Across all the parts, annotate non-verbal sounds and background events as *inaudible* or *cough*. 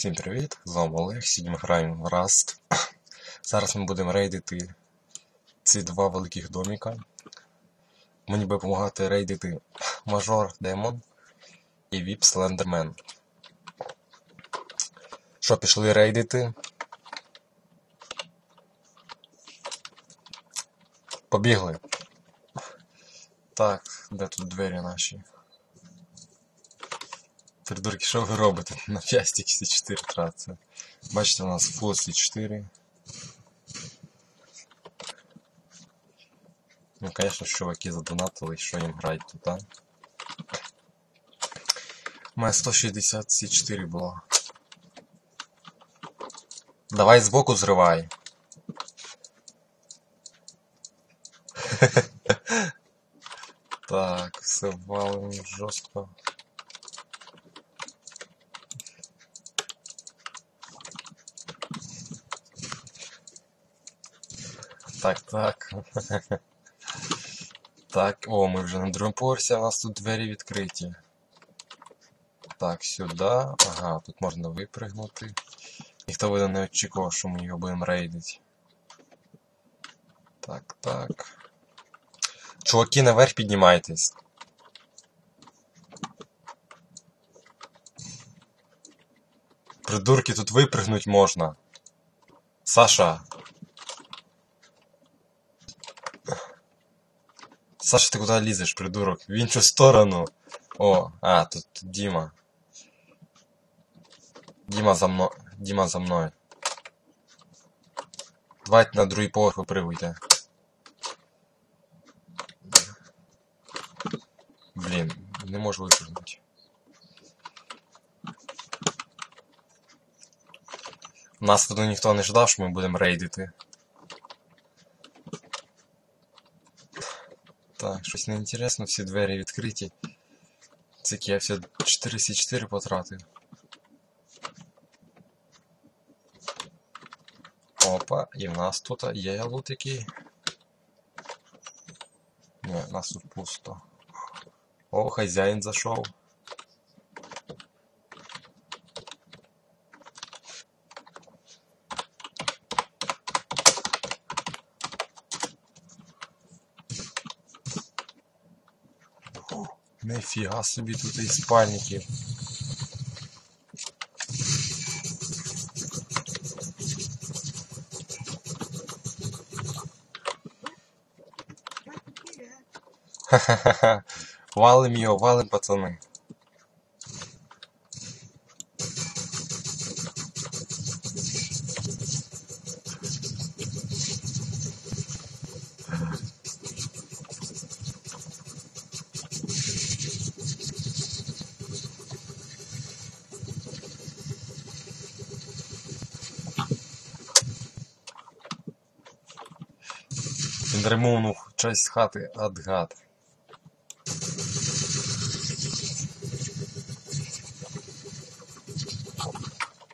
Всім привіт! З вами Олег. Сьогодні ми граємо в Rust. *coughs* Зараз ми будемо рейдити ці два великих доміка. Мені буде допомагати рейдити *coughs* Мажор Демон і Віп Слендермен. Що, пішли рейдити? Побігли. Так, де тут двері наші? Придурки, що ви робите? На п'ястік C4 траться. Бачите, у нас Full C4. Ну, конечно, чуваки задонатили, що їм грати тут, а? У мене 160 C4 було. Давай збоку зривай. *laughs* Так, все валим жорстко. Так, так. Так, о, ми вже на другому поверсі, а у нас тут двері відкриті. Так, сюди. Ага, тут можна випригнути. Ніхто буде не очікував, що ми його будемо рейдити. Так, так. Чуваки, наверх піднімайтесь. Придурки, тут випригнуть можна. Саша. Саша, ти куди лізеш, придурок? В іншу сторону. О, а, тут, Діма. Діма за мною. Діма за мною. Давайте на другий поверх випригуйте. Блін, не можу випрыгнути. Нас тут ніхто не ждав, що ми будемо рейдити. Так, щось неінтересно, всі двері відкриті. Це я все 4C4 потратив. Опа, і в нас тут є лут який. Ні, у нас тут пусто. О, хазяїн зайшов. Нифіга собі тут і спальників. Ха-ха-ха. Валим його, валим, пацани. Ремонув часть хати адгад.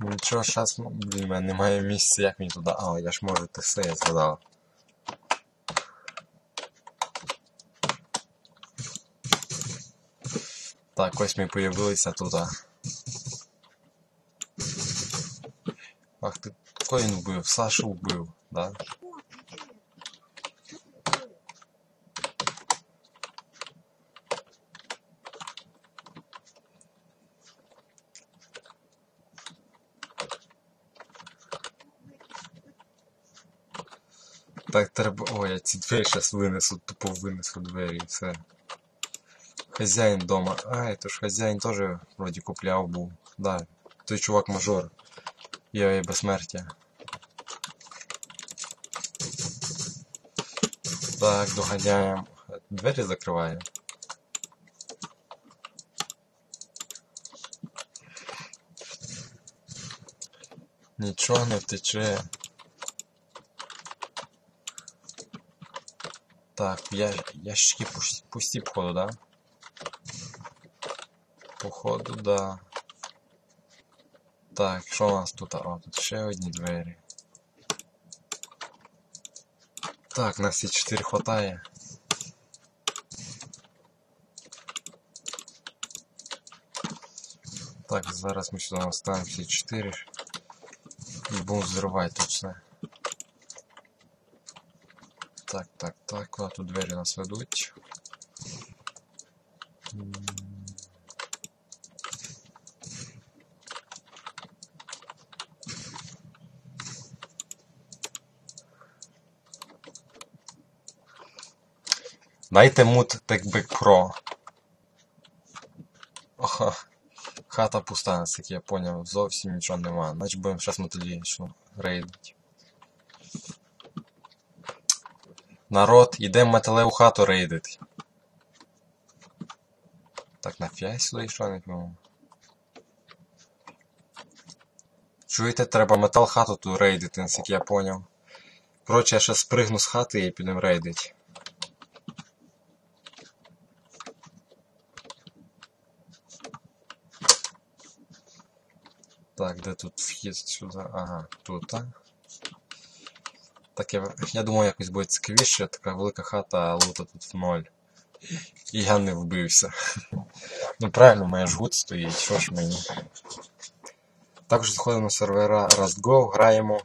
Нічого, щас, ну, блін, мене немає місця, як мені туди. А, я ж можу те все, я згадав. Так, ось ми появилися тут. Ах ти, кого він вбив? Сашу вбив, да? Так, треба. Ой, я ці двері зараз винесу, тупо винесу двері і все. Хазяїн дома. Ай, то ж хазяїн теж вроді купляв був. Да. Той чувак мажор. Я і безсмертя. Так, доганяємо. Двері закриваю. Нічого не втече. Так, я, ящики пусті, пусті походу, да? Походу, да. Так, що у нас тут? О, тут ще одні двері. Так, на всі чотири хватає. Так, зараз ми сюди наставимо всі 4 і будемо взривати тут все. Так, так, так, куди тут двері нас ведуть? Дайте мут TechBack Pro. Ага. Хата пуста, наскільки я поняв, зовсім нічого нема. Значить будемо зараз методично рейдити. Народ, ідемо металеву хату рейдити. Так, нафіга сюди я не пойму. Чуєте, треба метал хату тут рейдити, наскільки я поняв. Коротше, я ще спригну з хати і підемо рейдити. Так, де тут вхід сюди? Ага, тут. Так, я, я думаю, якось буде цікавіше, така велика хата, а лута тут в ноль. І я не вбився. Ну правильно, моя жгут стоїть, що ж мені. Також заходимо на сервера RustGo, граємо.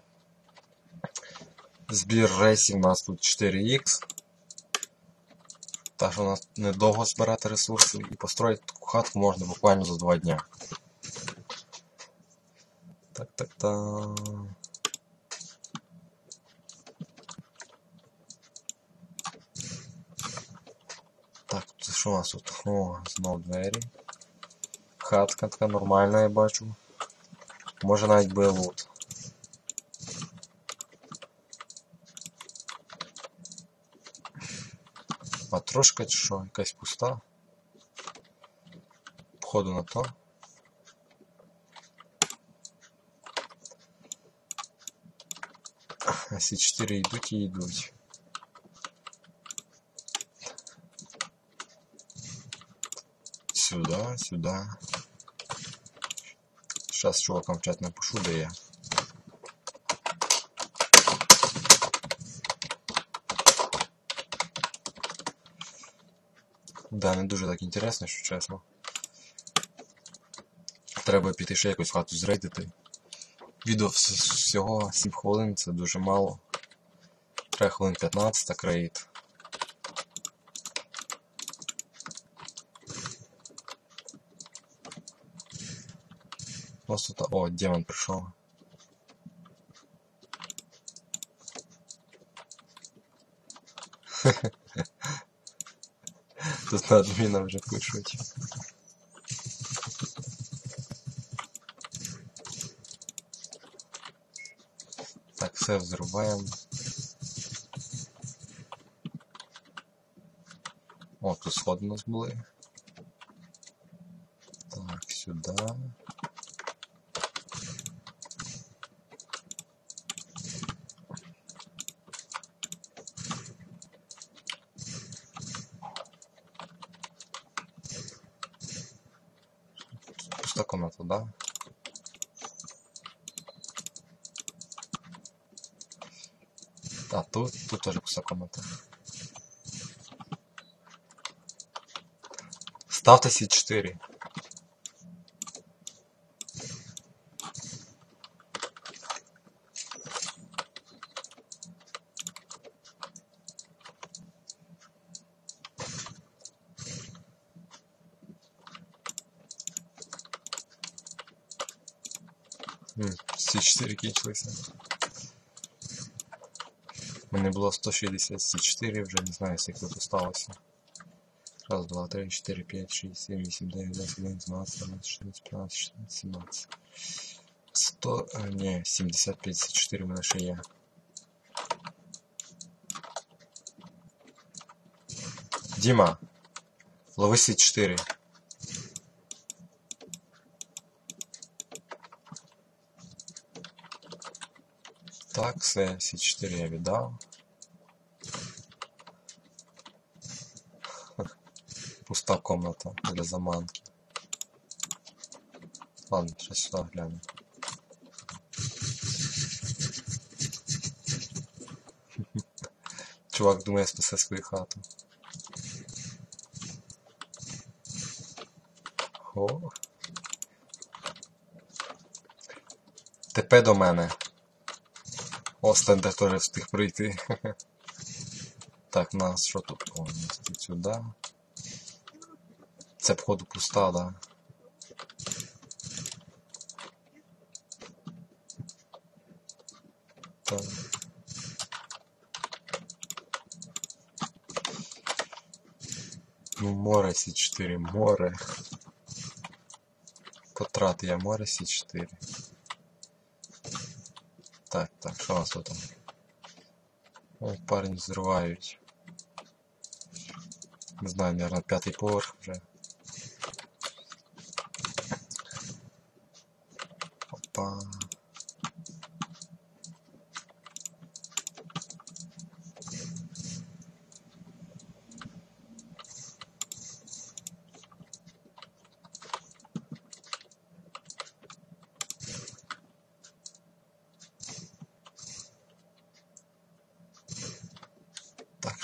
Збір рейсів у нас тут 4х. Так що у нас недовго збирати ресурси і построїти таку хатку можна буквально за 2 дня. Так, так, так. що у нас тут? О, знов двері. Хатка така нормальна, я бачу. Може навіть буде лут. Матрошка чи що? Якась пуста. Походу на то. А всі 4 йдуть і йдуть. Сюда, сюда. Сейчас чувакам в чат напишу, де я. Да, не дуже так інтересно, що чесно. Треба піти ще якусь хату зрейдити. Відео всього 7 хвилин, це дуже мало. Треба хвилин 15 так рейд. Ось тут, о, демон прийшов. *laughs* Тут на адміна вже пишуть. Так, все взриваємо. О, тут сходи у нас були. Так она туда. А тут, тут тоже кусок комнаты. Ставьте C4. Ну, Всі 4 кінчилися. У мене було 160 вже не знаю, скільки тут осталося. Раз, два, три, 4, 5, 6, 7, 8, 9, 10, 11, 12, 13, 14, 15, 16, 17. 100, а, ні, 75, С4 в мене ще є. Діма, лови С4. Так, все, сі 4 я віддав. *laughs* Пуста комната для заманки. Ладно, сейчас сюда гляну. *laughs* Чувак думає спасе свою хату. О. ТП до мене. О, Стендер теж встиг прийти. *laughs* Так, нас що тут? О, містить сюди. Це походу пуста, да. Так. Ну, море С4, море. Потрат я море С4. Так, так, що у нас там? О, парень взривають. Не знаю, наверное, п'ятий поверх вже.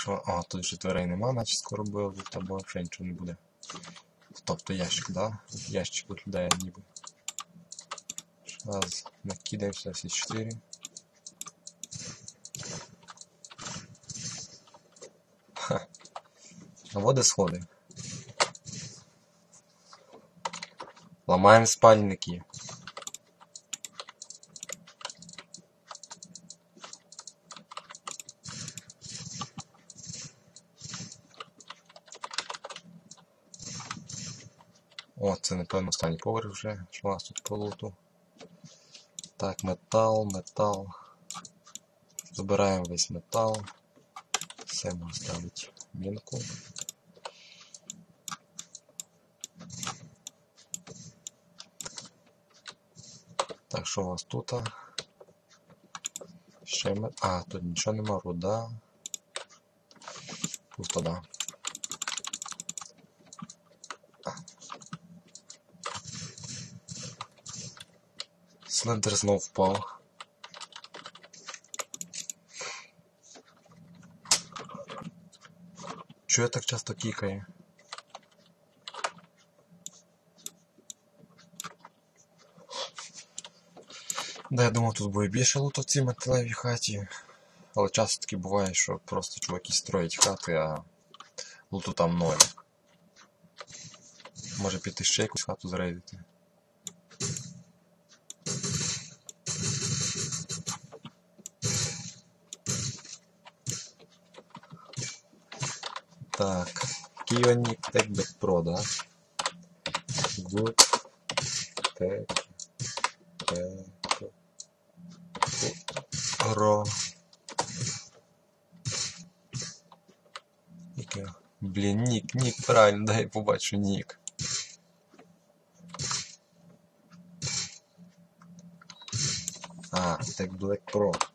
Так що, а, тут же дверей нема, наче скоро буде, або взагалі нічого не буде. Тобто ящик, да? Ящик виглядає ніби. Зараз накидаємося всі 4. Ха. А вот і сходи. Ламаємо спальники. О, це напевно останній поверх вже, що у нас тут по. Так, метал, метал. Забираємо весь метал. Все можна ставити мінку. Так, що у вас тут? Ще мет... А, тут нічого нема, руда. Пусто, да. Слендер знов впав. Чого я так часто кікає? Да, я думав, тут буде більше луту в цій металевій хаті. Але часто таки буває, що просто чуваки строять хати, а луту там ноль. Може піти ще якусь хату зрейдити. Так, Kionik TechBack Pro, да? Tech Pro. Яке? Блін, нік, нік, правильно, дай побачу нік. А, Tech Black Pro.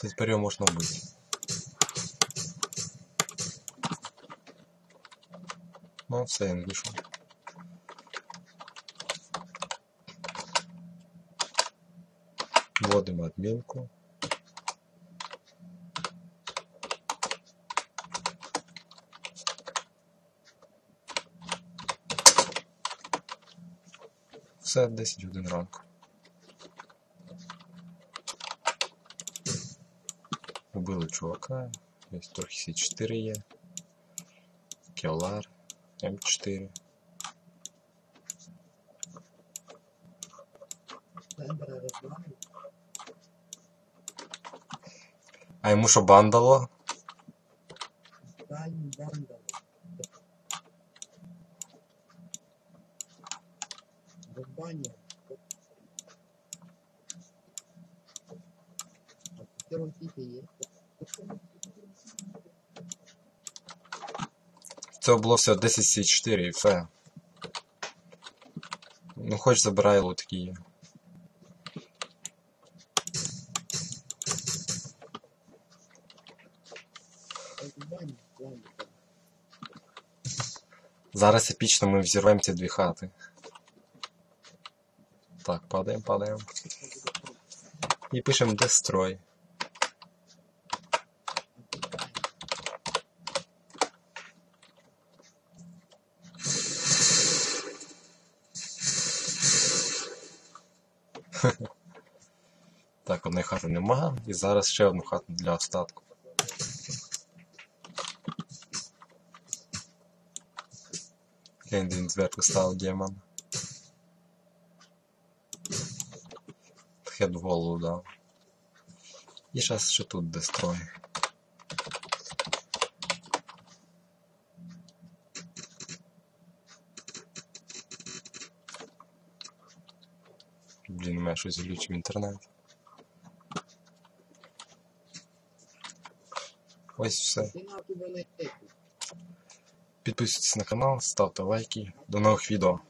Це тепер його можна. Ну, все, він вийшов. Вводимо адмінку. Все, 10 годин ранку. Убили чувака. Ось трохи С4 є. Келар М4. Тендера розбрали. А йому що бандало? Дальні тільки є. Це було все 10 С4 і все. Ну хоч забирай лутки є. Зараз епічно ми взірвемо ці дві хати. Так, падаємо, падаємо. І пишемо Destroy. Нема. І зараз ще одну хату для остатку. Глянь, він зверху став демон. Хед голову дав. І зараз ще тут дестрой. Блін, у мене щось глючив інтернет. Ось все. Підписуйтесь на канал, ставте лайки. До нових відео.